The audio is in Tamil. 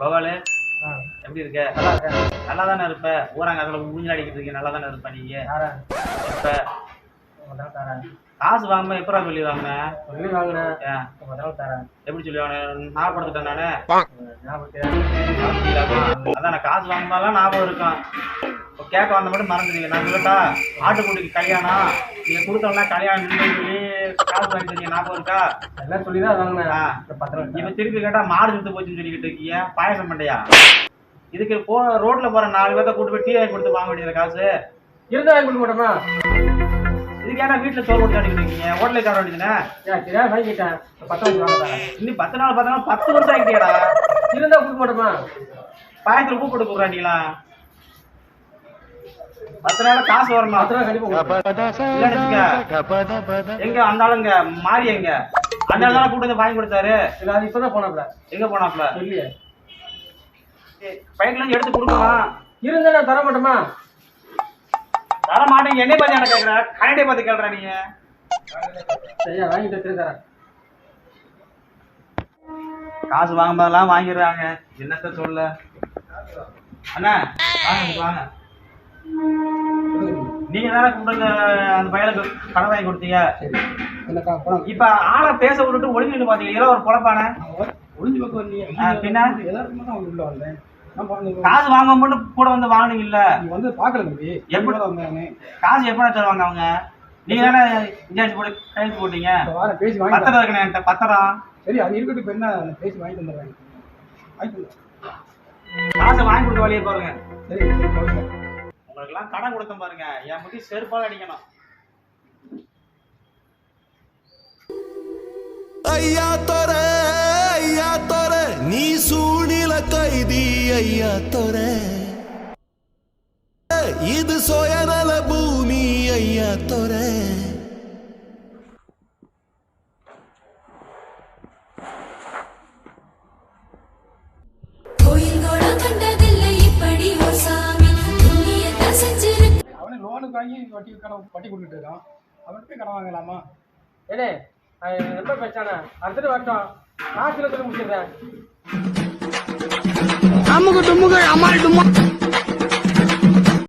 பவாலு எப்படி இருக்க? நல்லா இருக்கேன். நல்லா தானே இருப்ப? ஊராங்க அதுல ஊஞ்சல் அடிக்கிட்டு இருக்கீங்க. நல்லா தானே இருப்ப. நீங்க இப்ப காசு வாங்காம எப்படா சொல்லி வாங்கினேன் சொல்லி வாங்கினேன் எப்படி சொல்லி வாங்கினேன் ஞாபகம் கொடுத்துட்டேன் நானு ஞாபகம் அதான் நான் காசு வாங்கினாலாம் ஞாபகம் இருக்கும். இப்போ கேட்க வந்த மட்டும் மறந்துட்டீங்க. நான் சொல்லட்டா ஆட்டுக்குட்டிக்கு கல்யாணம். நீங்க கொடுத்தோம்னா கல்யாணம் இல்லைன்னு சொல்லி காசு வாங்கி தரீங்க ஞாபகம் இருக்கா எல்லாம் சொல்லி தான். இந்த பத்திரம் இப்ப திருப்பி கேட்டா மாடு செத்து போச்சுன்னு சொல்லிக்கிட்டு இருக்கீங்க. பாயசம் பண்ணையா இதுக்கு போ ரோட்ல போற நாலு பேர்த்த கூட்டு போய் டீ வாங்கி கொடுத்து வாங்க வேண்டியது காசு? இருந்தா வாங்கி கொடுக்க மாட்டோமா? இதுக்கு ஏன்னா வீட்டுல சோறு கொடுத்து அடிக்கிட்டு இருக்கீங்க? ஹோட்டலுக்கு வேண்டியதுனே ஏன் சரியா வாங்கிட்டேன் இந்த பத்திரம் வாங்க இன்னும் பத்து நாள் பத்து நாள் பத்து வருஷம் ஆகிட்டியாடா இருந்தா கொடுக்க மாட்டோமா? பாயத்துல உப்பு போட்டு கொடுக்குறாங்களா பத்து நாள் காசு வரணும். கண்டிப்பா கொடுக்குறேன். இல்லைன்னு வச்சுக்க. எங்க அந்த ஆளுங்க மாறி எங்க? அந்த ஆள் கூட்டு வந்து வாங்கி கொடுத்தாரு. இல்ல அது இப்பதான் போனாப்ல எங்க போனாப்ல இல்லையே பைக்ல இருந்து எடுத்து கொடுக்கலாம் இருந்தா நான் தர மாட்டோமா? தர மாட்டேங்க என்னை பார்த்து என்ன கேக்குற? கனடியை பார்த்து கேள்ற நீங்க. சரியா வாங்கிட்டு திரும்ப தரேன். காசு வாங்கும்போதெல்லாம் வாங்கிடுறாங்க. என்னத்த சொல்ல? அண்ணா வாங்க வாங்க. நீங்க தானே கொடுங்க அந்த பையனுக்கு கடன் வாங்கி கொடுத்தீங்க. இப்ப ஆளை பேச விட்டுட்டு ஒளிஞ்சு நின்று பாத்தீங்க. ஏதோ ஒரு குழப்பானே ஒளிஞ்சு பக்கம் பின்ன? தான் உள்ள வந்தேன். காசு வாங்க மட்டும் கூட வந்து வாங்குனீங்கல்ல நீ வந்து பார்க்கல தம்பி. எப்படி? வந்தாங்க காசு எப்படா தருவாங்க அவங்க? நீங்க தானே இன்சார்ஜ் போட்டு கையெழுத்து போட்டீங்க. பேசி வாங்கி பத்திரம் இருக்குண்ணே என்கிட்ட பத்திரம். சரி அது இருக்கட்டும். இப்போ என்ன பேசி வாங்கி தந்துடுறேன் வாங்கி தந்துடுறேன் காசை வாங்கி கொடுக்க வழியே பாருங்க. சரி சரி. போதுங்க. கடன் கொடுத்தேன் பாருங்க. என் முடி செருப்பால் அடிக்கணும். ஐயா தொர ஐயா தொர நீ சூழ்நில கைதி ஐயா தொர. இது சுயநல பூமி ஐயா தொர. லோனுக்கு வாங்கி வட்டி கடன் வட்டி கொடுத்துட்டு இருக்கான். அவன்கிட்ட கடன் வாங்கலாமா? ஏனே ரொம்ப பிரச்சனை? அடுத்தது வரட்டும். காசுல சொல்லி முடிச்சிடுறேன். அமுகு டுமுகு அமால் டுமா